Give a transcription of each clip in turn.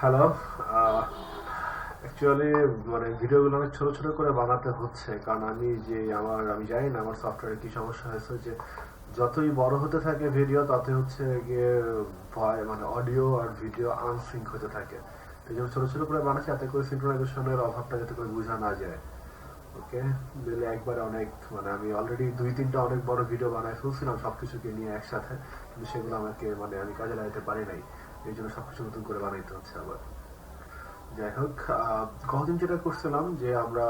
Hello actually মানে ভিডিওগুলো অনেক ছোট ছোট করে বানাতে হচ্ছে। কারণ আমি যে আমার, আমি জানি না আমার সফটওয়্যারে কি সমস্যা হয়েছে যে যতই বড় হতে থাকে ভিডিও ততই হচ্ছে গিয়ে ভয় মানে অডিও আর ভিডিও আনসিঙ্ক হতে থাকে। এই জন্য ছোট ছোট করে বানাচ্ছি, যাতে করে সিনক্রোনাইজেশনের অভাবটা যাতে করে বোঝা না যায়। ওকে দিলে একবার অনেক মানে আমি অলরেডি দুই তিনটা অনেক বড় ভিডিও বানাই ফেলছিলাম, সবকিছুকে নিয়ে একসাথে। কিন্তু সেগুলো আমাকে মানে আমি কাজে লাগাতে পারি নাই। এই জন্য সবকিছু নতুন করে বানাইতে হচ্ছে আবার। যাই হোক কতদিন যেটা করছিলাম যে আমরা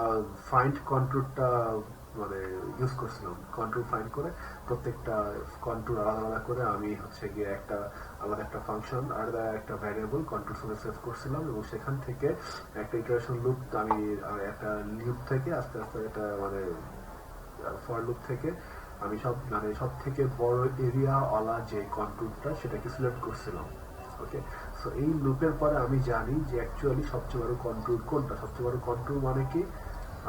ফাইন্ড কন্ট্রোলটা মানে ইউজ করছিলাম। কন্ট্রোল ফাইন্ড করে প্রত্যেকটা কন্ট্রোল আলাদা আলাদা করে আমি হচ্ছে গিয়ে একটা, আলাদা একটা ফাংশন আলাদা একটা ভ্যারিয়েবল কন্ট্রোল সঙ্গে সেভ করছিলাম এবং সেখান থেকে একটা ইটারেশন লুপ আমি একটা লুপ থেকে আস্তে আস্তে একটা মানে ফর লুপ থেকে আমি সব মানে সব থেকে বড় এরিয়া ওয়ালা যে কন্ট্রোলটা সেটাকে সিলেক্ট করছিলাম। ওকে? সো এই লুপের পরে আমি জানি যে অ্যাকচুয়ালি সবচেয়ে বড় কন্ট্রোল কোনটা? সবচেয়ে বড় কন্ট্রোল মানে কি?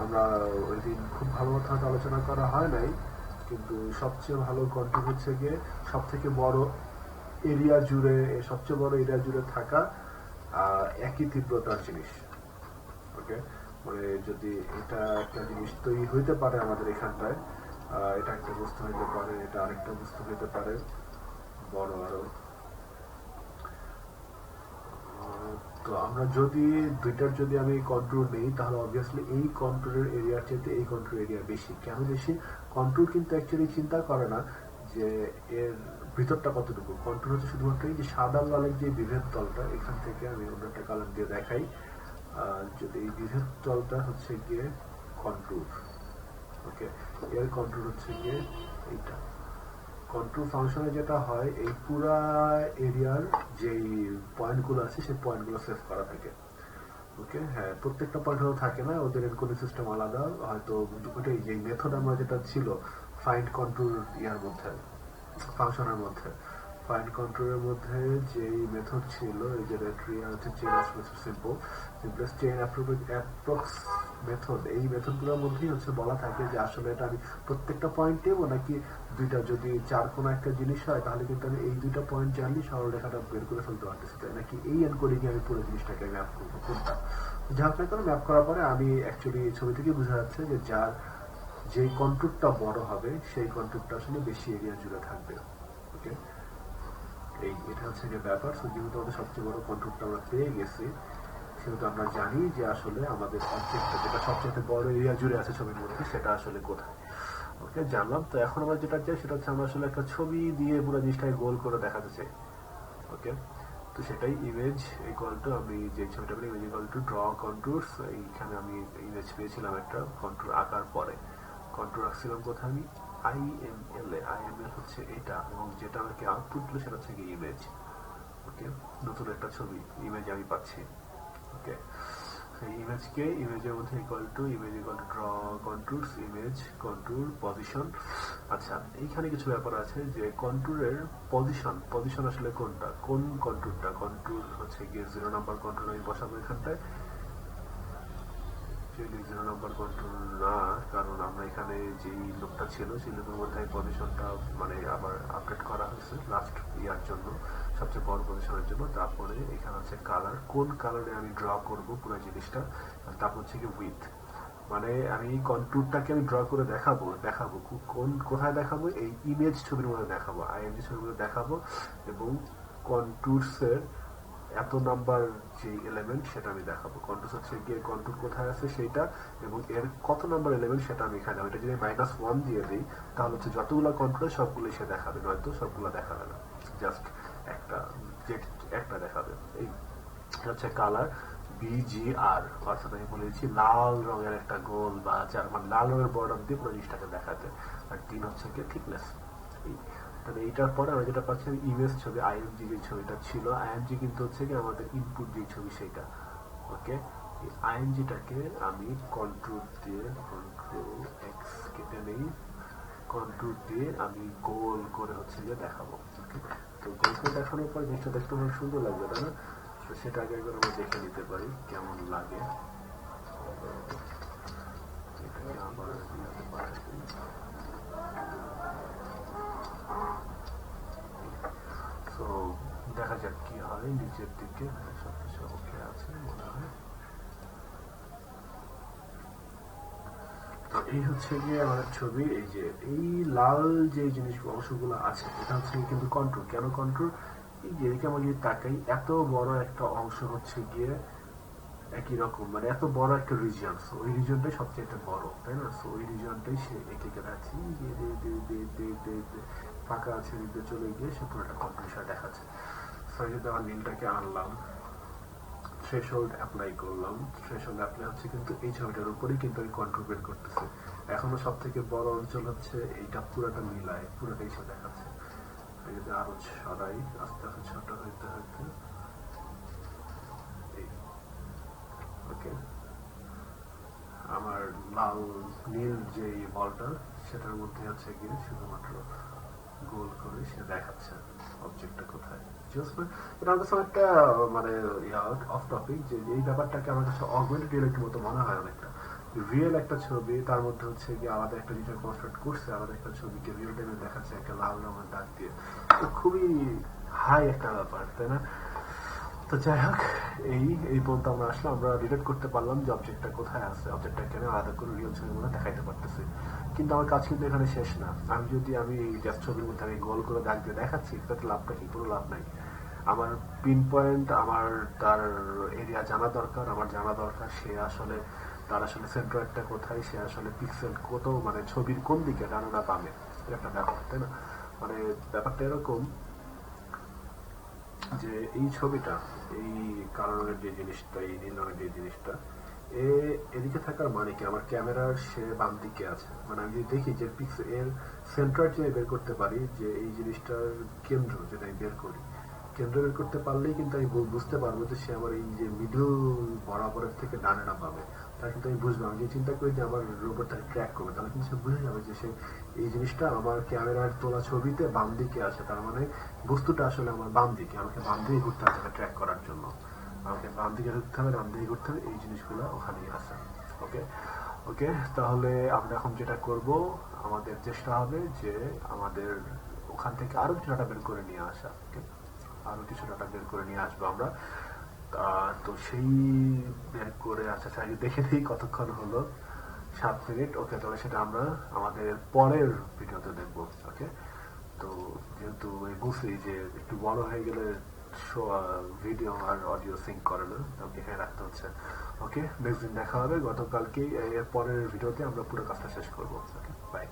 আমরা ওই দিন খুব ভালো আলোচনা করা হয় নাই, কিন্তু সবচেয়ে ভালো কন্ট্রোল হচ্ছে গিয়ে সব থেকে বড় এরিয়া জুড়ে সবচেয়ে বড় এরিয়া জুড়ে থাকা একই তীব্রতার জিনিস, ওকে? মানে যদি এটা একটা জিনিস তৈরি হইতে পারে আমাদের এখানটায় এটা একটা বস্তু হইতে পারে, এটা আরেকটা বস্তু হইতে পারে, বড় আরও। তো আমরা যদি দুইটার যদি আমি কন্ট্রোল নেই, তাহলে অবভিয়াসলি এই কন্ট্রোলের এরিয়ার চাইতে এই কন্ট্রোল এরিয়া বেশি। কেন বেশি? কন্ট্রোল কিন্তু অ্যাকচুয়ালি চিন্তা করে না যে এর ভিতরটা কতটুকু। কন্ট্রোল হচ্ছে শুধুমাত্র এই যে সাদা লালের যে বিভেদ তলটা, এখান থেকে আমি অন্য একটা কালার দিয়ে দেখাই। যদি এই বিভেদ তলটা হচ্ছে গিয়ে কন্ট্রোল ওকে এর কন্ট্রোল হচ্ছে গিয়ে এইটা। কন্ট্রোল ফাংশনে যেটা হয়, এই পুরা এরিয়ার যেই পয়েন্টগুলো আছে, সেই পয়েন্টগুলো সেভ করা থাকে। ওকে হ্যাঁ প্রত্যেকটা পয়েন্ট হয়তো থাকে না, ওদের এনকোডিং সিস্টেম আলাদা। হয়তো ওটাই যে মেথড আমরা যেটা ছিল ফাইন্ড কন্ট্রোল ইয়ার মধ্যে ফাংশনের মধ্যে। ফাইন্ড কন্ট্রোলের মধ্যে যেই মেথড ছিল, এই যে রেট্রিয়া হচ্ছে chain of simple simplest chain approx method এই মেথডগুলোর মধ্যেই হচ্ছে বলা থাকে যে আসলে এটা আমি প্রত্যেকটা পয়েন্ট নেব নাকি দুইটা, যদি চার কোনো একটা জিনিস হয়, তাহলে কিন্তু আমি এই দুইটা পয়েন্ট জানলে সরলরেখাটা বের করে ফেলতে পারতেছি। তাই নাকি এই এনকোডিং আমি পুরো জিনিসটাকে ম্যাপ করব? কোনটা? যা হোক না ম্যাপ করার পরে আমি অ্যাকচুয়ালি ছবি থেকে বোঝা যাচ্ছে যে যার যেই কন্ট্রোলটা বড় হবে, সেই কন্ট্রোলটা আসলে বেশি এরিয়া জুড়ে থাকবে। ওকে এই, এটা হচ্ছে যে ব্যাপার। সো যেহেতু আমাদের সবচেয়ে বড় কন্ট্রোলটা আমরা পেয়ে গেছি সেহেতু আমরা জানি যে আসলে আমাদের যেটা সবচেয়ে বড় এরিয়া জুড়ে আছে ছবির মধ্যে, সেটা আসলে কোথায়? ওকে, জানলাম। তো এখন আমরা যেটা চাই সেটা হচ্ছে আমরা আসলে একটা ছবি দিয়ে পুরো জিনিসটাকে গোল করে দেখাতে চাই। ওকে, তো সেটাই ইমেজ ইকুয়াল টু আমি যে ছবিটা বলি image equal to draw controls এইখানে আমি ইমেজ পেয়েছিলাম একটা কন্ট্রোল আঁকার পরে। কন্ট্রোল রাখছিলাম কোথায় আমি? I M L A. I M L হচ্ছে এটা, এবং যেটা আমাকে আউটপুট দিল সেটা হচ্ছে ইমেজ ওকে, নতুন একটা ছবি ইমেজ আমি পাচ্ছি। ওকে ইমেজকে ইমেজের মধ্যে equal to image equal to draw controls image control position আচ্ছা এইখানে কিছু ব্যাপার আছে যে কন্ট্রোলের পজিশন পজিশন আসলে কোনটা? কোন কন্ট্রোলটা কন্ট্রোল হচ্ছে গিয়ে জিরো নাম্বার কন্ট্রোল আমি বসাবো এখানটায়। জিরো নাম্বার কন্ট্রোল না, কারণ আমরা এখানে যেই লোকটা ছিল, সেই লোকের মধ্যে পজিশনটা মানে আবার আপডেট করা হয়েছে লাস্ট ইয়ার জন্য। সবচেয়ে বড় পজিশনের জন্য। তারপরে এখানে হচ্ছে কালার কোন কালারে আমি ড্র করব পুরো জিনিসটা? তারপর হচ্ছে কি উইথ মানে আমি কন্ট্রোলটাকে আমি ড্র করে দেখাবো দেখাবো। কোন কোথায় দেখাবো? এই ইমেজ ছবির মধ্যে দেখাবো আইএমজি ছবির মধ্যে দেখাবো এবং কন্ট্রোলসের এত নাম্বার যে এলিমেন্ট সেটা আমি দেখাবো। কন্ট্রোল হচ্ছে গিয়ে কন্ট্রোল কোথায় আছে সেটা এবং এর কত নাম্বার এলিমেন্ট সেটা আমি এখানে এটা যদি মাইনাস ওয়ান দিয়ে দিই, তাহলে হচ্ছে যতগুলো কন্ট্রোল সবগুলো সে দেখাবে, নয়তো সবগুলো দেখাবে না। জাস্ট একটা যে একটা দেখাবে। এই হচ্ছে কালার বিজিআর অর্থাৎ আমি বলেছি লাল রঙের একটা গোল বা চার মানে লাল রঙের বর্ডার দিয়ে পুরো জিনিসটাকে দেখাতে। আর তিন হচ্ছে গিয়ে থিকনেস তাহলে এইটার পরে আমরা যেটা পাচ্ছি ইমেজ ছবি আইএমজি যে ছবিটা ছিল আইএমজি কিন্তু হচ্ছে কি আমাদের ইনপুট যে ছবি সেটা। ওকে এই আইএনজিটাকে আমি কন্ট্রোল দিয়ে কন্ট্রোল এক্স কেটে নেই। কন্ট্রোল দিয়ে আমি গোল করে হচ্ছে গিয়ে দেখাবো। Okay? তো গোল করে দেখানোর পর জিনিসটা দেখতে অনেক সুন্দর লাগবে, তাই না? তো সেটা আগে একবার আমরা দেখে নিতে পারি, কেমন লাগে। দেখা যাক কি হয়, নিচের দিকে। সবকিছু ওকে আছে মনে হয়। তো এই হচ্ছে গিয়ে আমাদের ছবি, এই যে, এই লাল যে জিনিস অংশগুলো আছে, এটা হচ্ছে কিন্তু কন্ট্রোল কেন কন্ট্রোল এই যে, এদিকে আমরা যদি তাকাই, এত বড় একটা অংশ হচ্ছে গিয়ে একই রকম মানে এত বড় একটা রিজিয়ন ওই রিজিয়নটাই সবচেয়ে একটা বড়, তাই না? সো ওই রিজিয়নটাই সে এঁকে দেখাচ্ছে এই যে, দে দে দে দে ফাঁকা আছে চলে গিয়ে সে পুরোটা কম্পিটিশন দেখাচ্ছে। সো এই যদি আমার নীলটাকে আনলাম। থ্রেশহোল্ড অ্যাপ্লাই করলাম। থ্রেশহোল্ড অ্যাপ্লাই হচ্ছে কিন্তু এই ছবিটার উপরেই কিন্তু আমি কন্ট্রোল বের করতেছি। এখনও সব থেকে বড় অঞ্চল হচ্ছে এইটা পুরোটা মিলায়, পুরোটাই সে দেখাচ্ছে যদি আরও সরাই আস্তে আস্তে ছোট হইতে হইতে। আমার লাল, নীল যে বলটা, সেটার মধ্যে আছে গিয়ে শুধুমাত্র সে দেখাচ্ছে অবজেক্টটা কোথায়। মানে- একটা মানে রিয়েল একটা ছবি, তার মধ্যে হচ্ছে গিয়ে আলাদা একটা কনস্ট্রাক্ট করছে, আলাদা একটা ছবিকে রিয়েল দেখাচ্ছে, একটা লাল রঙের দাগ দিয়ে। খুবই হাই একটা ব্যাপার, তাই না? তো যাই হোক, এই এই পর্যন্ত আমরা আসলে আমরা রিলেট করতে পারলাম যে অবজেক্টটা কোথায় আছে অবজেক্টটা কেন আলাদা করে রিয়েল ছবির মধ্যে দেখাইতে পারতেছি। কিন্তু আমার কাজ কিন্তু এখানে শেষ না। আমি যদি আমি জাস্ট ছবির মধ্যে আমি গোল করে দাগ দিয়ে দেখাচ্ছি তাতে লাভটা কি? কোনো লাভ নাই। আমার পিন পয়েন্ট আমার তার এরিয়া জানা দরকার, আমার জানা দরকার সে আসলে, তার আসলে সেন্ট্রয়েডটা কোথায়, সে আসলে পিক্সেল কত মানে ছবির কোন দিকে, ডানে না বামে। এটা একটা ব্যাপার, তাই না? মানে ব্যাপারটা এরকম যে এই ছবিটা, এই কালো রঙের যে জিনিসটা, এই রঙের যে জিনিসটা, এ, এদিকে থাকার মানে কি? আমার ক্যামেরার সে বাম দিকে আছে। মানে আমি যদি দেখি যে পিক্সেল এর সেন্টার যে বের করতে পারি, যে এই জিনিসটার কেন্দ্র যেটা আমি বের করি, কেন্দ্র বের করতে পারলেই কিন্তু আমি বুঝতে পারব যে সে আমার এই যে মিডল বরাবরের থেকে ডানে না পাবে তাহলে কিন্তু আমি বুঝব আমি চিন্তা করি যে আমার রোবটটাকে ট্র্যাক করবে, তাহলে কিন্তু সে বুঝে যাবে যে সে এই জিনিসটা আমার ক্যামেরার তোলা ছবিতে বাম দিকে আছে। তার মানে বস্তুটা আসলে আমার বাম দিকে। আমাকে বাম দিকে ঘুরতে হবে ট্র্যাক করার জন্য। আমাকে বাম দিকে ঢুকতে হবে, ডান দিকে ঘুরতে হবে, এই জিনিসগুলো ওখানেই আছে। ওকে ওকে তাহলে আমরা এখন যেটা করব, আমাদের চেষ্টা হবে যে আমাদের ওখান থেকে আরও কিছু ডাটা বের করে নিয়ে আসা। ওকে আরও কিছু ডাটা বের করে নিয়ে আসব আমরা। তো সেই করে আচ্ছা আগে দেখে দিই কতক্ষণ হলো। সাত মিনিট, ওকে, তাহলে সেটা আমরা আমাদের পরের ভিডিওতে দেখব, ওকে? তো যেহেতু আমি বুঝছি যে একটু বড় হয়ে গেলে ভিডিও আর অডিও সিঙ্ক করে না আমাকে এখানে রাখতে হচ্ছে, ওকে? নেক্সট দিন দেখা হবে, গতকালকেই, এর পরের ভিডিওতে আমরা পুরো কাজটা শেষ করব, ওকে? বাই